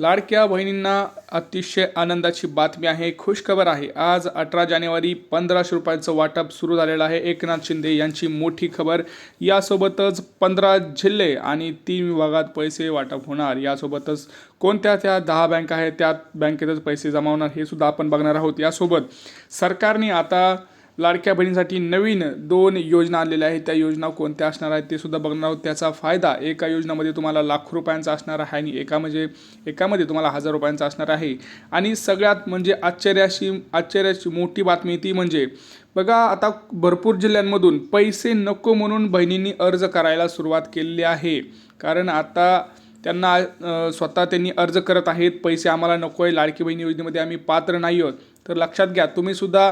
लाडक्या बहिणींना अतिशय आनंदाची बातमी आहे खुशखबर आहे. आज अठरा जानेवारी पंधराशे रुपयांचं वाटप सुरू झालेलं आहे. एकनाथ शिंदे यांची मोठी खबर. यासोबतच पंधरा जिल्हे आणि तीन विभागात पैसे वाटप होणार. यासोबतच कोणत्या त्या दहा बँक आहेत त्या बँकेतच पैसे जमा होणार हे सुद्धा आपण बघणार आहोत. यासोबत सरकारने आता लाडक्या बहिणीसाठी नवीन दोन योजना आलेल्या आहेत. त्या योजना कोणत्या असणार आहेत ते सुद्धा बघणार आहोत. त्याचा फायदा एका योजनामध्ये तुम्हाला लाख रुपयांचा असणार आहे आणि एका म्हणजे एकामध्ये तुम्हाला हजार रुपयांचा असणार आहे. आणि सगळ्यात म्हणजे आश्चर्याशी आश्चर्याची मोठी बातमी ती म्हणजे बघा आता भरपूर जिल्ह्यांमधून पैसे नको म्हणून बहिणींनी अर्ज करायला सुरुवात केलेली आहे. कारण आता त्यांना स्वतः त्यांनी अर्ज करत आहेत. पैसे आम्हाला नको आहे लाडकी बहिणी योजनेमध्ये आम्ही पात्र नाही आहोत तर लक्षात घ्या तुम्हीसुद्धा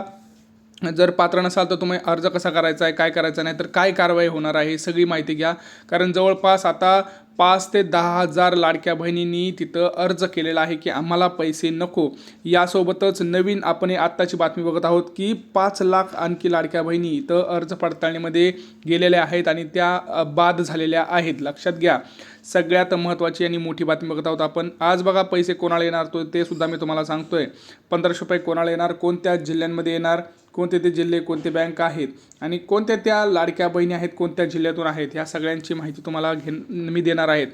जर पात्र नसाल तर तुम्ही अर्ज कसा करायचा आहे काय करायचं नाही तर काय कारवाई होणार आहे ही सगळी माहिती घ्या. कारण जवळपास आता पाच ते दहा हजार लाडक्या बहिणींनी तिथं अर्ज केलेला आहे की आम्हाला पैसे नको. यासोबतच नवीन आपण आत्ताची बातमी बघत आहोत की पाच लाख आणखी लाडक्या बहिणी इथं अर्ज पडताळणीमध्ये गेलेल्या आहेत आणि त्या बाद झालेल्या आहेत. लक्षात घ्या. सगळ्यात महत्त्वाची आणि मोठी बातमी बघत आहोत आपण. आज बघा पैसे कोणाला येणार तो ते सुद्धा मी तुम्हाला सांगतोय. पंधराशे रुपये कोणाला येणार कोणत्या जिल्ह्यांमध्ये येणार कोणते ते जिल्हे कोणते बँक आहेत आणि कोणत्या त्या लाडक्या बहिणी आहेत कोणत्या जिल्ह्यातून आहेत ह्या सगळ्यांची माहिती तुम्हाला घे मी देणार आहेत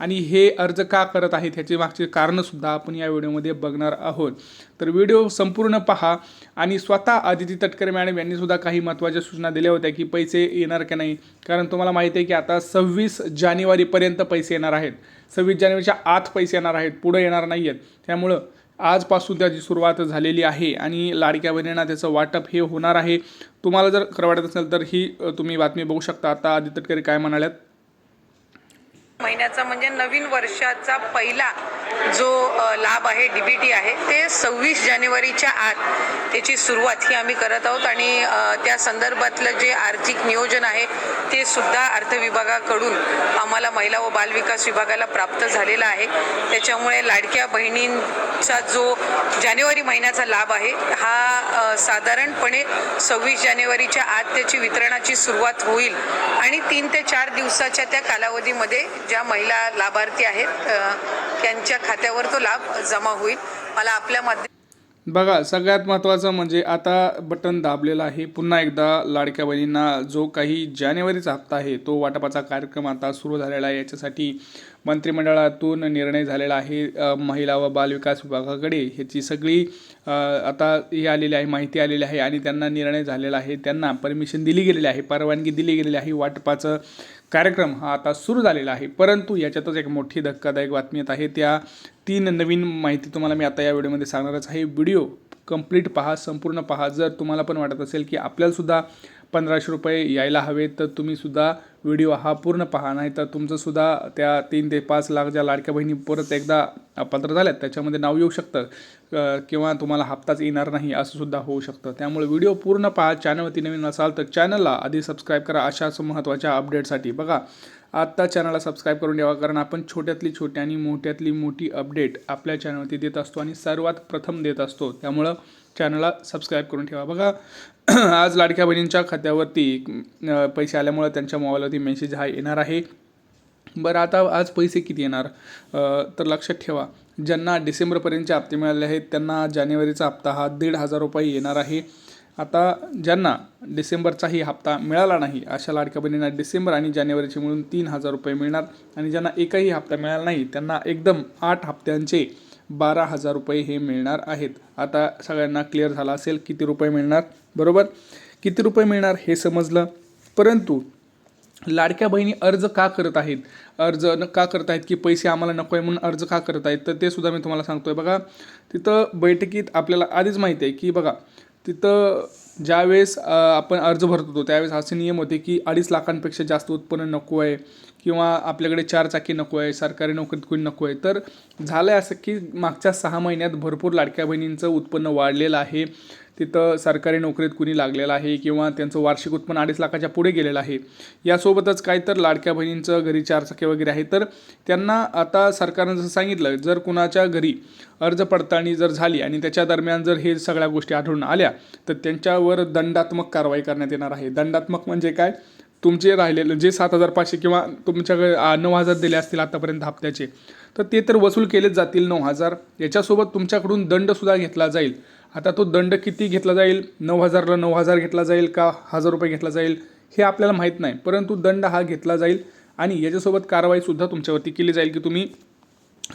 आणि हे अर्ज का करत आहेत ह्याची मागची कारणंसुद्धा आपण या व्हिडिओमध्ये बघणार आहोत. तर व्हिडिओ संपूर्ण पहा आणि स्वतः आदिती तटकरे मॅडम यांनीसुद्धा काही महत्त्वाच्या सूचना दिल्या होत्या की पैसे येणार का नाही. कारण तुम्हाला माहिती आहे की आता सव्वीस जानेवारीपर्यंत पैसे येणार आहेत. सव्वीस जानेवारीच्या आत पैसे येणार आहेत पुढं येणार नाही आहेत त्यामुळं आजपासून त्याची सुरुवात झालेली आहे आणि लाडक्या बहिणींना त्याचं वाटप हे होणार आहे. तुम्हाला जर खरं वाटत असेल तर ही तुम्ही बातमी बघू शकता. आता आदित्य तटकरे काय म्हणाल्यात? महिन्याचा म्हणजे नवीन वर्षाचा पहिला जो लाभ आहे डीबीटी आहे ते सव्वीस जानेवारीच्या आत त्याची सुरुवात ही आम्ही करत आहोत आणि त्या संदर्भातलं जे आर्थिक नियोजन आहे ते सुद्धा अर्थ विभागाकडून आम्हाला महिला व बालविकास विभागाला प्राप्त झालेला आहे. त्याच्यामुळे लाडक्या बहिणींचा जो जानेवारी महिन्याचा लाभ आहे हा साधारणपणे सव्वीस जानेवारीच्या आत त्याची वितरणाची सुरुवात होईल आणि तीन ते चार दिवसाच्या त्या कालावधीमध्ये ज्या महिला लाभार्थी आहेत त्यांच्या खात्यावर तो लाभ जमा होईल. मला आपल्या माध्यम बघा सगळ्यात महत्त्वाचं म्हणजे आता बटन दाबलेलं आहे. पुन्हा एकदा लाडक्या बहिणींना जो काही जानेवारीचा हप्ता आहे तो वाटपाचा कार्यक्रम आता सुरू झालेला आहे. याच्यासाठी मंत्रिमंडळातून निर्णय झालेला आहे. महिला व बालविकास विभागाकडे ह्याची सगळी आता हे आलेली आहे माहिती आलेली आहे आणि त्यांना निर्णय झालेला आहे. त्यांना परमिशन दिली गेलेली आहे परवानगी दिली गेलेली आहे. वाटपाचं कार्यक्रम हा आता सुरू झालेला आहे. परंतु याच्यातच एक मोठी धक्कादायक बातमी येत आहे. त्या तीन नवीन माहिती तुम्हाला मी आता या व्हिडिओमध्ये सांगणारच आहे. व्हिडिओ कंप्लीट पहा संपूर्ण पहा. जर तुम्हाला पण वाटत असेल की आपल्यालासुद्धा पंधराशे रुपये यायला हवेत तर तुम्हीसुद्धा व्हिडिओ हा पूर्ण पहा. नाही तर तुमचंसुद्धा त्या तीन ते पाच लाख ज्या लाडक्या बहिणी परत एकदा पात्र झाल्यात त्याच्यामध्ये नाव येऊ शकतं किंवा तुम्हाला हप्ताच येणार नाही असं सुद्धा होऊ शकतं. त्यामुळे व्हिडिओ पूर्ण पहा. चॅनलवरती नवीन असाल तर चॅनलला आधी सबस्क्राईब करा. अशाच महत्त्वाच्या अपडेटसाठी बघा. आत्ता चॅनलला सबस्क्राईब करून ठेवा कारण आपण छोट्यातली छोटी आणि मोठ्यातली मोठी अपडेट आपल्या चॅनलवरती देत असतो आणि सर्वात प्रथम देत असतो. त्यामुळं चॅनलला सबस्क्राईब करून ठेवा. बघा आज लाडक्या बहिणींच्या खात्यावरती पैसे आल्यामुळं त्यांच्या मोबाईलवरती मेसेज हा येणार आहे. बरं आता आज पैसे किती येणार? तर लक्षात ठेवा ज्यांना डिसेंबरपर्यंतचे हप्ते मिळाले आहेत त्यांना जानेवारीचा हप्ता हा दीड हजार रुपये येणार आहे. आता ज्यांना डिसेंबरचाही हप्ता मिळाला नाही अशा लाडक्या बहिणींना डिसेंबर आणि जानेवारीचे मिळून तीन हजार रुपये मिळणार आणि ज्यांना एकही हप्ता मिळाला नाही त्यांना एकदम आठ हप्त्यांचे बारा हजार रुपये हे मिळणार आहेत. आता सगळ्यांना क्लिअर झाला असेल किती रुपये मिळणार? बरोबर? किती रुपये मिळणार हे समजलं. परंतु लाडक्या बहिणी अर्ज का करत आहेत? अर्ज न का करत आहेत की पैसे आम्हाला नको आहे म्हणून अर्ज का करत आहेत? तर ते सुद्धा मी तुम्हाला सांगतोय. बघा तिथं बैठकीत आपल्याला आधीच माहिती आहे की बघा तिथं ज्यावेळेस आपण अर्ज भरत होतो त्यावेळेस असे नियम होते की अडीच लाखांपेक्षा जास्त उत्पन्न नको आहे किंवा आपल्याकडे चार चाकी नको आहे सरकारी नोकरीत कोणी नको आहे. तर झालं आहे असं की मागच्या सहा महिन्यात भरपूर लाडक्या बहिणींचं उत्पन्न वाढलेलं आहे. तिथं सरकारी नोकरीत कुणी लागलेलं आहे किंवा त्यांचं वार्षिक उत्पन्न अडीच लाखाच्या पुढे गेलेलं आहे यासोबतच काय तर लाडक्या बहिणींचं घरी चारचाकी वगैरे आहे. तर त्यांना आता सरकारनं जसं सांगितलं जर कुणाच्या घरी अर्ज पडताळणी जर झाली आणि त्याच्या दरम्यान जर हे सगळ्या गोष्टी आढळून आल्या तर त्यांच्यावर दंडात्मक कारवाई करण्यात येणार आहे. दंडात्मक म्हणजे काय? तुमचे राहिलेले जे सात हजार पाचशे किंवा तुमच्याकडे नऊ हजार दिले असतील आतापर्यंत हप्त्याचे तर ते तर वसूल केलेच जातील नऊ हजार. याच्यासोबत तुमच्याकडून दंडसुद्धा घेतला जाईल. आता तो दंड किती घेतला जाईल? नऊ हजारला नऊ हजार घेतला जाईल का? हजार रुपये घेतला जाईल? हे आपल्याला माहीत नाही. परंतु दंड हा घेतला जाईल आणि याच्यासोबत कारवाईसुद्धा तुमच्यावरती केली जाईल की तुम्ही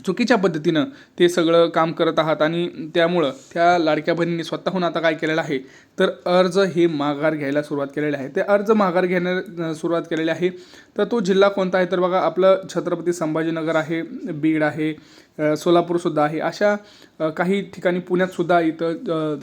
चुकीच्या पद्धतीनं ते सगळं काम करत आहात आणि त्यामुळं त्या लाडक्या बहिणींनी स्वतःहून आता काय केलेलं आहे? तर अर्ज हे माघार घ्यायला सुरुवात केलेली आहे. ते अर्ज माघार घेण्या सुरुवात केलेली आहे. तर तो जिल्हा कोणता आहे? तर बघा आपलं छत्रपती संभाजीनगर आहे बीड आहे सोलापूरसुद्धा आहे. अशा काही ठिकाणी पुण्यातसुद्धा इथं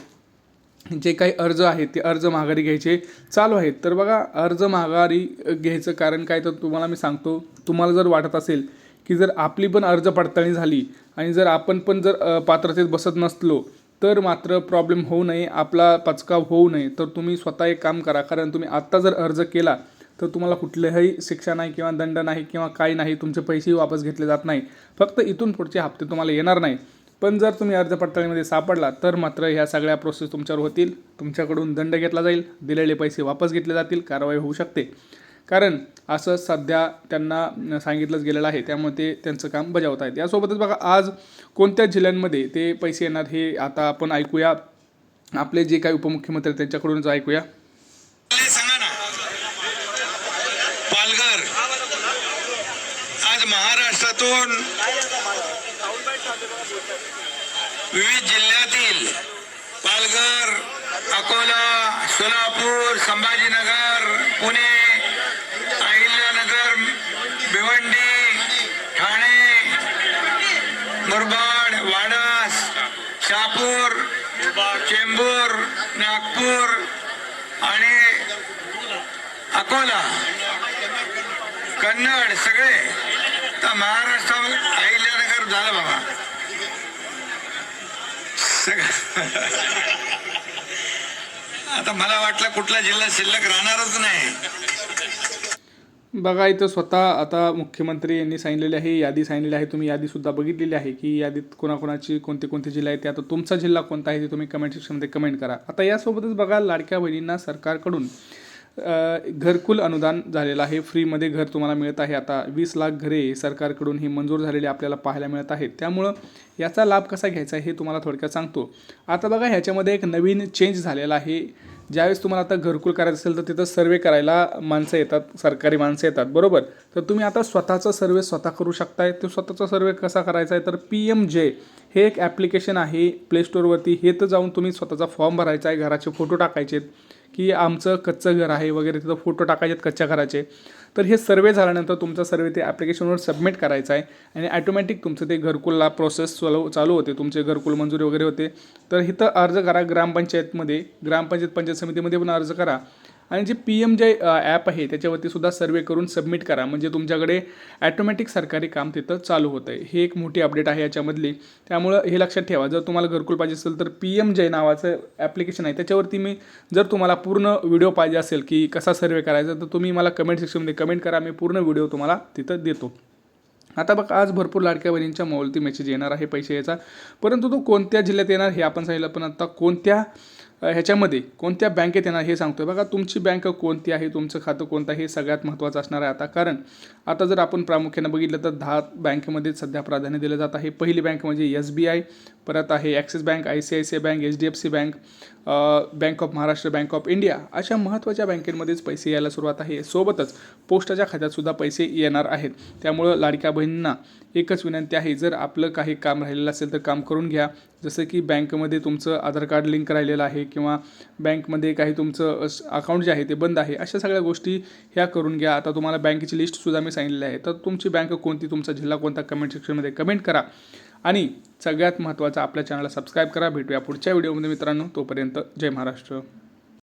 जे काही अर्ज आहेत ते अर्ज माघारी घ्यायचे चालू आहेत. तर बघा अर्ज माघारी घ्यायचं कारण काय? तर तुम्हाला मी सांगतो तुम्हाला जर वाटत असेल की जर आपली पण अर्ज पडताळणी झाली आणि जर आपण पण जर पात्रतेत बसत नसलो तर मात्र प्रॉब्लेम होऊ नये आपला पचकाव होऊ नये. तर तुम्ही स्वतः एक काम करा कारण तुम्ही आत्ता जर अर्ज केला तर तुम्हाला कुठल्याही शिक्षा नाही किंवा दंड नाही किंवा काही नाही तुमचे पैसेही वापस घेतले जात नाही. फक्त इथून पुढचे हप्ते तुम्हाला येणार नाही. पण जर तुम्ही अर्ज पडताळणीमध्ये सापडला तर मात्र ह्या सगळ्या प्रोसेस तुमच्यावर होतील. तुमच्याकडून दंड घेतला जाईल. दिलेले पैसे वापस घेतले जातील. कारवाई होऊ शकते. कारण असं सध्या त्यांना सांगितलंच गेलेलं आहे. त्यामुळे ते त्यांचं काम बजावत आहेत. यासोबतच बघा आज कोणत्या जिल्ह्यांमध्ये ते पैसे येणार हे आता आपण ऐकूया. आपले जे काही उपमुख्यमंत्री त्यांच्याकडूनच ऐकूया. पालघर. आज महाराष्ट्रातून विविध जिल्ह्यातील पालघर अकोला सोलापूर संभाजीनगर पुणे मुरबाड वाडस शहापूर चेंबूर नागपूर आणि अकोला. कन्नड सगळे. तर महाराष्ट्रामध्ये अहिल्यानगर झालं बाबा. सग आता मला वाटलं कुठला जिल्हा शिल्लक राहणारच नाही. बघा इथं स्वतः आता मुख्यमंत्री यांनी सांगितलेली आहे यादी सांगितलेली आहे तुम्ही यादीसुद्धा बघितलेली आहे की यादीत कोणाकोणाची कोणते कोणते जिल्हे आहेत ते आता तुमचा जिल्हा कोणता आहे ते तुम्ही कमेंट सेक्शनमध्ये कमेंट करा. आता यासोबतच बघा लाडक्या बहिणींना सरकारकडून घरकुल अनुदान झालेलं आहे. फ्रीमध्ये घर तुम्हाला मिळत आहे. आता वीस लाख घरे सरकारकडून ही मंजूर झालेली आपल्याला पाहायला मिळत आहेत. त्यामुळं याचा लाभ कसा घ्यायचा हे तुम्हाला थोडक्यात सांगतो. आता बघा ह्याच्यामध्ये एक नवीन चेंज झालेला आहे. ज्यावेळेस तुम्हाला आता घरकुल करायचं असेल तर तिथं सर्वे करायला माणसं येतात सरकारी माणसं येतात बरोबर? तर तुम्ही आता स्वतःचा सर्वे स्वतः करू शकताय. तो स्वतःचा सर्वे कसा करायचा आहे? तर पी एम जे हे एक ॲप्लिकेशन आहे प्ले स्टोअरवरती हे तर जाऊन तुम्ही स्वतःचा फॉर्म भरायचा आहे घराचे फोटो टाकायचे आहेत की आमचं कच्चं घर आहे वगैरे तिथं फोटो टाकायचे आहेत कच्च्या घराचे. तर हे सर्वे झाल्यानंतर तुमचा सर्वे ते ॲप्लिकेशनवर सबमिट करायचा आहे. आणि ॲटोमॅटिक तुमचं ते घरकुलला प्रोसेस चालू चालू होते. तुमचे घरकुल मंजुरी वगैरे होते. तर इथं अर्ज करा ग्रामपंचायतमध्ये. ग्रामपंचायत पंचायत समितीमध्ये पण अर्ज करा. आणि जे पी एम जे ॲप आहे त्याच्यावरती सुद्धा सर्वे करून सबमिट करा. म्हणजे तुमच्याकडे ॲटोमॅटिक सरकारी काम तिथं चालू होतं आहे हे एक मोठी अपडेट आहे याच्यामधली. त्यामुळं हे लक्षात ठेवा. जर तुम्हाला घरकुल पाहिजे असेल तर पी एम जय नावाचं ॲप्लिकेशन आहे त्याच्यावरती मी जर तुम्हाला पूर्ण व्हिडिओ पाहिजे असेल की कसा सर्वे करायचा तर तुम्ही मला कमेंट सेक्शनमध्ये कमेंट करा. मी पूर्ण व्हिडिओ तुम्हाला तिथं देतो. आता बघ आज भरपूर लाडक्या बहिणींच्या मोबाईलती मेसेज येणार आहे पैसे याचा. परंतु तो कोणत्या जिल्ह्यात येणार हे आपण सांगितलं पण आता कोणत्या ह्याच्यामध्ये कोणत्या बँकेत येणार हे सांगतोय. बघा तुमची बँक कोणती आहे तुमचं खातं कोणतं आहे हे सगळ्यात महत्त्वाचं असणार आहे आता. कारण आता जर आपण प्रामुख्यानं बघितलं तर दहा बँकेमध्ये सध्या प्राधान्य दिलं जात आहे. पहिली बँक म्हणजे एस बी आय परत आहे axis bank I C I C I bank H D F C bank bank of Maharashtra bank of India अशा महत्त्वाच्या बँकेमध्येच पैसे यायला सुरुवात आहे. सोबतच पोस्टाच्या खात्यातसुद्धा पैसे येणार आहेत. त्यामुळं लाडक्या बहिणींना एकच विनंती आहे जर आपलं काही काम राहिलेलं असेल तर काम करून घ्या. जसं की बँकमध्ये तुमचं आधार कार्ड लिंक राहिलेलं आहे किंवा बँकमध्ये काही तुमचं अकाउंट जे आहे ते बंद आहे अशा सगळ्या गोष्टी ह्या करून घ्या. आता तुम्हाला बँकेची लिस्टसुद्धा मी सांगितलेली आहे. तर तुमची बँक कोणती तुमचा जिल्हा कोणता कमेंट सेक्शनमध्ये कमेंट करा. आणि सगळ्यात महत्त्वाचं आपल्या चॅनलला सबस्क्राईब करा. भेटूया पुढच्या व्हिडिओमध्ये मित्रांनो. तोपर्यंत जय महाराष्ट्र.